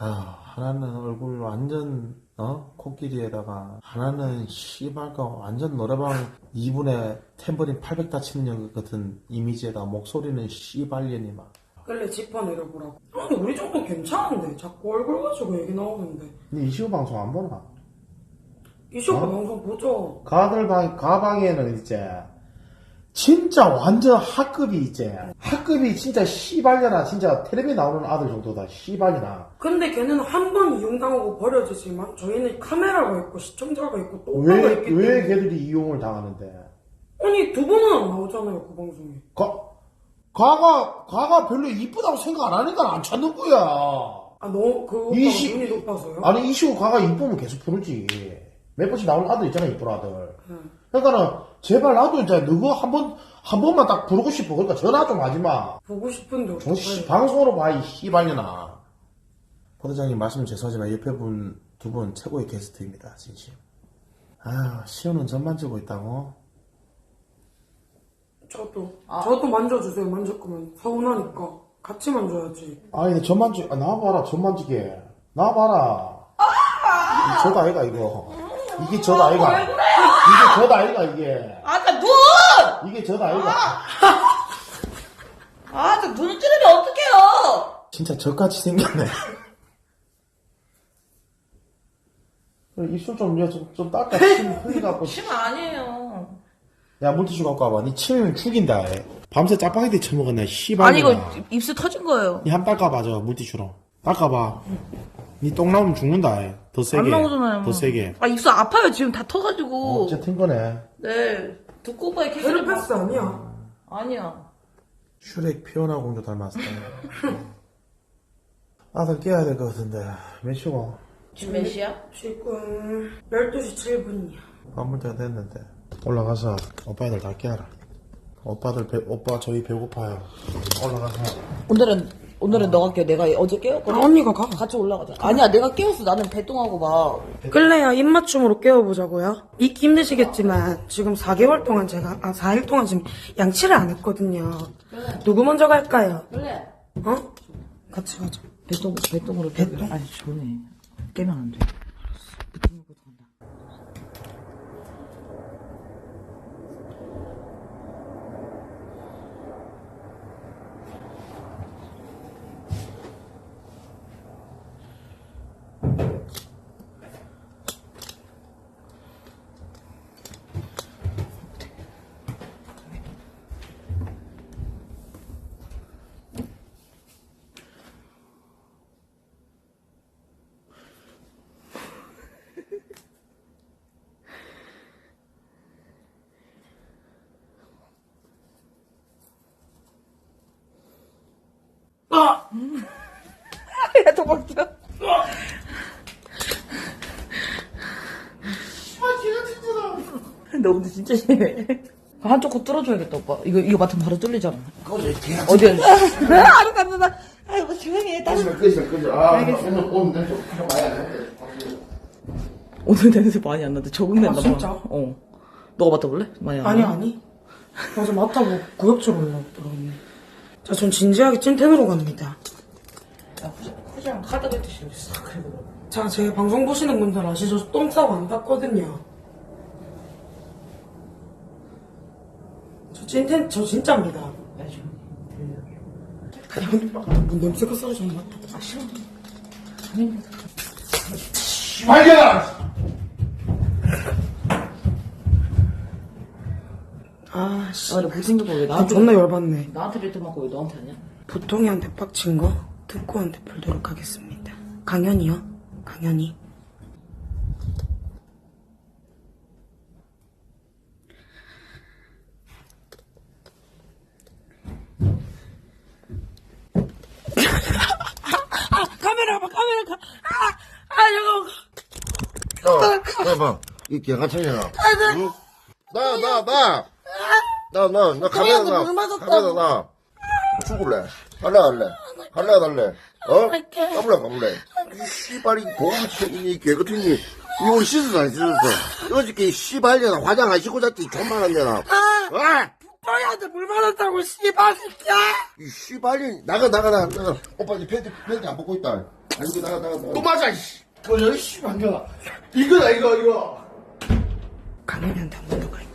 아, 하나는 얼굴 완전 어 코끼리에다가 하나는 씨발가 완전 노래방 2분의 탬버린 800 다치는 것 같은 이미지에다 목소리는 씨발년이 막. 끌래 짚어내려보라고. 아니, 우리 정도 괜찮은데. 자꾸 얼굴 가지고 얘기 나오는데. 근데 이시우 방송 안 보나? 이쇼가 어? 방송 보죠. 가들 방 가방에는 이제 진짜 완전 학급이 이제 학급이 진짜 씨발년아 진짜 텔레비 나오는 아들 정도다 씨발이나. 근데 걔는 한 번 이용당하고 버려지지만 저희는 카메라가 있고 시청자가 있고 또 왜, 오빠가 있기 왜 때문에 걔들이 이용을 당하는데? 아니 두 번은 안 나오잖아요 그 방송에 가, 가가, 가가 별로 이쁘다고 생각 안 하니까 안 찾는 거야. 아 너그 오빠가 이 시- 눈이 높아서요? 아니, 이시고 가가 이쁘면 계속 부르지. 몇 번씩 나오는 아들 있잖아, 이쁜 아들. 응. 그러니까는, 제발 나도 이제 너거 한 번, 한 번만 딱 부르고 싶어. 그러니까 전화 좀 하지 마. 보고 싶은데 정 씨, 어떡해 방송으로 봐, 이 씨발년아. 포대장님 말씀 죄송하지만 옆에 분, 두 분 최고의 게스트입니다, 진심. 아, 시우는 전 만지고 있다고? 저도 저도 만져주세요 만질 거면 서운하니까 같이 만져야지 아니, 근데 전 만지, 아, 나와봐라, 전 만지게. 나와봐라. 이 저다 아이가, 이거. 이게 저다 아이가. 이게 저다 아이가, 이게. 아까 눈! 이게 저다 아이가. 아, 저 눈을 찌르면 어떡해요! 진짜 저같이 생겼네. 입술 좀, 야, 좀, 좀 닦아. 침 흘리갖고. 심 아니에요. 야, 물티슈 갖고 와봐. 니 침이면 죽인다. 애. 밤새 짜파게티 처먹었네, 씨발. 아니, 이거 입술 터진 거예요. 니한 닦아봐, 저, 물티슈로. 닦아봐. 니 똥 나오면 죽는다, 애. 더 세게. 안 나오잖아요. 더 세게. 아, 입술 아파요. 지금 다 터가지고. 어쨌든 거네. 네. 듣고 오빠의 캐스를 헤르페스 아니야 아니야. 슈렉 피오나 공주 닮았어. 아들 깨야 될 것 같은데. 몇 시고? 지금 몇 시야? 지금 12시 7분이야 밥물 때가 됐는데. 올라가서 오빠들 다 깨라. 오빠들 배, 오빠 저희 배고파요. 올라가서. 오늘은, 오늘은 너가 깨. 내가 어제 아, 깨웠거든. 언니가 가 같이 올라가자. 아니야, 내가 깨웠어. 나는 배똥하고 막. 끌래야 입맞춤으로 깨워보자고요? 잊기 힘드시겠지만 지금 4개월 동안 제가 아 4일 동안 지금 양치를 안 했거든요 누구 먼저 갈까요? 그래. 어? 같이 가자 배똥, 배똥으로 배똥. 아니, 좋네. 깨면 안 돼. 배똥으로 간다. 아! 야, 도망쳐. 너 근데 진짜 심해. 한쪽 코 뚫어줘야겠다, 오빠. 이거, 이거 맡으면 바로 뚫리잖아. 어디야? 알았다, 알았다. 아이고, 조용히 해. 다른... 끄자, 끄자. 아, 오늘, 오늘 내좀 가야 돼. 오늘 냄새 많이 안 나는데 적응 된다 아, 진짜? 어. 너가 맡아볼래? 많이 안 아니 나? 아니 맞아 맞다고 구역질 올라오더라고요 자 전 진지하게 찐텐으로 갑니다 야, 후장, 카드 뱉듯이 이렇게 싹 긁어. 자제 방송 보시는 분들 아시죠? 저똥 싸고 안 닦거든요 저 찐텐 저 진짜입니다. 그냥 뭐 냄새가 싸우지 않나? 아, 싫어. 발견 아! 아씨 아, 나 못생기고 왜아 나한테. 존나 열받네 나한테 뱉어 맞고 왜 너한테 하냐? 보통이한테 빡친 거 듣고한테 풀도록 하겠습니다 강연이요? 강연이 아, 카메라 봐 카메라 가. 아, 아 잠깐만. 야, 봐봐. 이 개같으냐. 응? 나, 나, 나. 나, 나, 나 카메라 나. 카메라 나. 죽을래. 할래. 할래, 안 할래. 어? 까불래, 까불래. 이 씨발이 고무책이 이 개같으니. 이 우리 씻었어, 안 씻었어? 어저께 이 씨발년아 화장 안 씻고 잤지, 존만한년아. 아! 너희한테 물 받았다고 씨발 새끼야. 이 씨발년, 나가, 나가, 나가, 나가. 오빠, 이 팬티, 팬티 안 벗고 있다. 아이고, 나가, 나가, 나가. 또 맞아, 이씨. 그, 여기, 씨, 반겨라. 이거다, 이거, 이거. 강현이한테 한번더 갈게.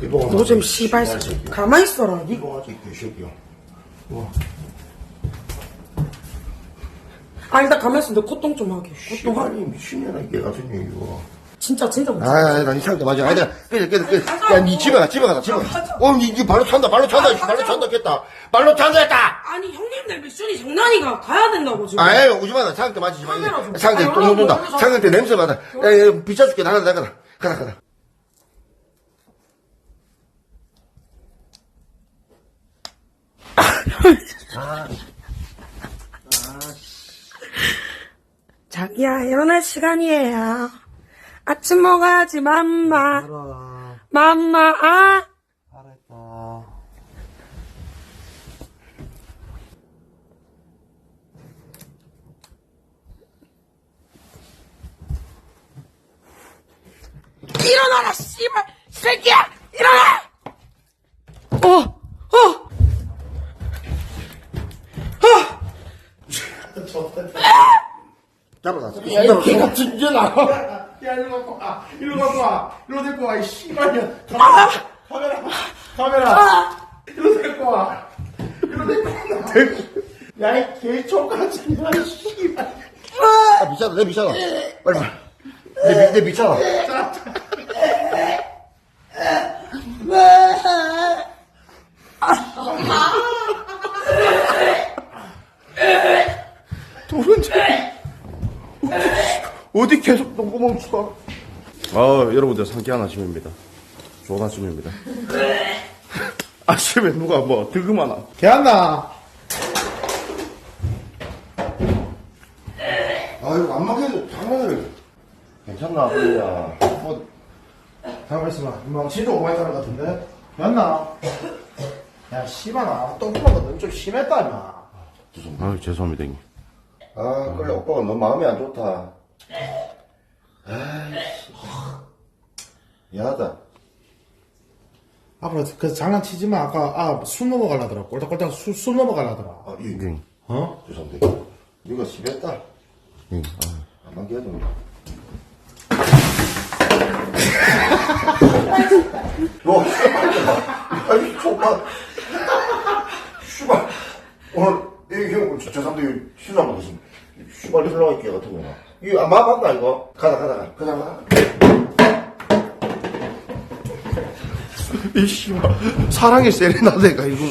이거 요즘 씨발. 가만히 있어라. 니 이거 아직 그 새끼야. 아, 일단 가만히 있어. 너 코똥 좀 하게. 코똥 하게. 미친년아, 이게 같은 이거. 진짜, 진짜 못 아, 나 이상하게 맞아. 아니다. 깨져, 깨져, 깨져. 야, 니 집에 가, 집에 가자, 집에 가. 어, 니, 니 발로 찬다, 발로 찬다, 씨, 발로 찬다, 겠다. 발로 찬다, 했다! 아니, 형님들 미션이 장난이가. 가야 된다고, 지금. 아이, 오지 마, 나 상태 맞지 마. 좀- 아니, 또 묻는다. 상태 냄새 맡아. 야, 야, 비춰줄게. 나가라, 나가라. 가라, 가라. 자기야, 일어날 시간이에요. 아침 먹어야지, 맘마. 맘마, 아. 알았다. 일어나라, 씨발! 새끼야! 일어나! 어, 어! 잡아라. 야, 이개 같은 년아. 야, 일로 갖고 와. 일로 갖고 와. 일로 데리고 와, 이 씨발이야. 카메라, 카메라, 카메라. 일로 데리고 와. 일로 데리고 와. 야, 이 개총 같은 년아, 이 씨발. 아, 미쳤다, 내 미쳤다. 빨리, 빨리. 내, 미- 내 미쳤다. 도른자. 어디 계속 똥구멍 추가. 아, 여러분들 상쾌한 아침입니다. 좋은 아침입니다. 아침에 누가 뭐 득음하나? 개안나. 아이고, 안 먹여도 장난을. 괜찮나, 그래야. 뭐, 있어봐. 임마, 진짜 오바이 타는 것 같은데? 개안나. 야, 씨발아. 똥구멍 너무 좀 심했다, 임마. 아, 죄송합니다, 형님. 아, 그래, 오빠가 너무 마음이 안 좋다. 아이씨. 미안하다. 앞으로 그 장난치지 마. 아까, 아, 술 넘어가려더라. 꼴딱꼴딱 술, 술 넘어가려더라. 아, 이, 형님. 어? 죄송합니다. 이거 심했다. 형님, 아, 안 먹여도. 너, 아니, 정말. 씨발. 오늘, 이 형, 저, 죄송한데, 실수 한번 하시 씨발, 올라갈게, 같은 거나. 이거, 안 맞다, 이거. 가다, 가다, 가. 그냥 가. 이 씨발 사랑의 세레나데가 이거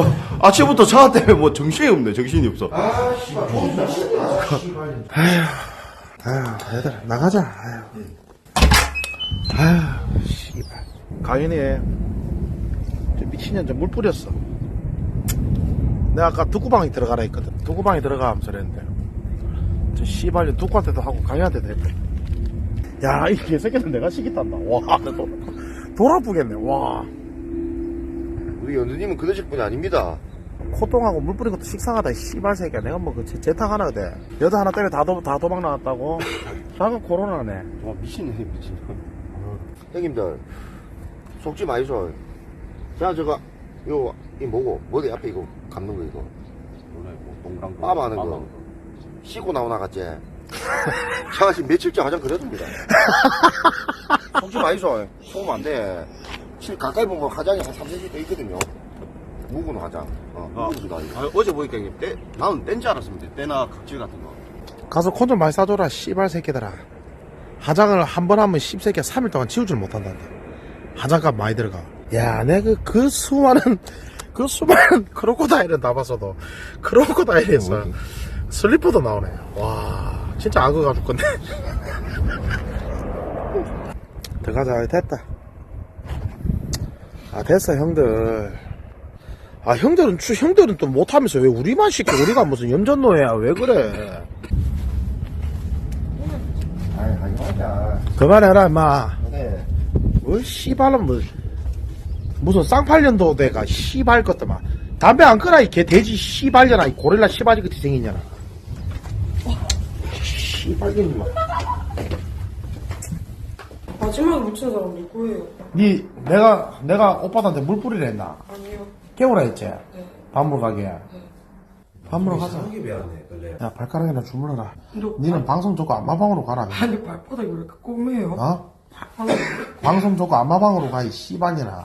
어, 아침부터 저 때문에 뭐 정신이 없네 정신이 없어 아, 씨발, 좋다. 아, 씨발. 아휴, 얘들아, 나가자. 아휴. 아휴, 씨발. 가인이, 저 미친년 저 물 뿌렸어. 내가 아까 두구방에 들어가라 했거든. 두구방에 들어가 하면서 그랬는데. 저 씨발, 두구한테도 하고 강희한테도 했거든. 야, 이 개새끼는 내가 시기탄다. 와, 나 도, 돌아쁘겠네, 와. 우리 연두님은 그러실 분이 아닙니다. 코똥하고 물 뿌린 것도 식상하다, 이 씨발 새끼야. 내가 뭐, 그, 제, 재탕 하나 돼. 여자 하나 때문에 다, 도, 다 도망 나왔다고? 자가 코로나네. 와 미친네 미친 형님들, 속지 마이소. 자, 저거, 이거, 이 뭐고? 머리 앞에 이거 감는 거, 이거. 원래 뭐 동그란 거 빠마하는 거. 씻고 나오나 같지? 제가 지금 며칠째 화장 그려둡니다. 속지 마이소. 속으면 안 돼. 실 가까이 보면 화장이 한 3, 4시 돼 있거든요. 묵은 화장. 어, 묵은 기다, 이거. 아, 어제 보니까 형님 때 나는 뗀줄 알았습니다 때나 각질 같은 거 가서 콘 좀 많이 싸줘라 씨발 새끼들아 화장을 한 번 하면 씹새끼야 3일 동안 줄 못한단다 화장값 많이 들어가 야 내가 그, 그 수많은 그 수많은 크로코다일은 다 봤어도 크로코다일에서 슬리퍼도 나오네. 와 진짜 악어 가줄 건데 들어가자. 됐다. 아 됐어 형들. 아 형들은 추 형들은 또 못하면서 왜 우리만 시켜? 우리가 무슨 염전노예야? 왜 그래? 아이, 하지 마자. 그만해라 임마. 네. 뭐 씨발은 뭐 무슨 쌍팔년도 내가 씨발 것더만 담배 안 끊어 이 개 돼지 씨발년아 이 고릴라 씨발이 같이 생기냐나 씨발년 뭐 마지막에 묻힌 사람 누구예요? 니 내가 내가 오빠한테 물 뿌리라 했나 아니요. 깨우라 했지 밥물 가게 밥 먹으러 가자. 야, 발가락이나 주물러라. 니는 방송 좋고 안마방으로 가라. 아니 발바닥이 왜 이렇게 꼬매요? 어? 방송 좋고 안마방으로 가, 이 씨발이나.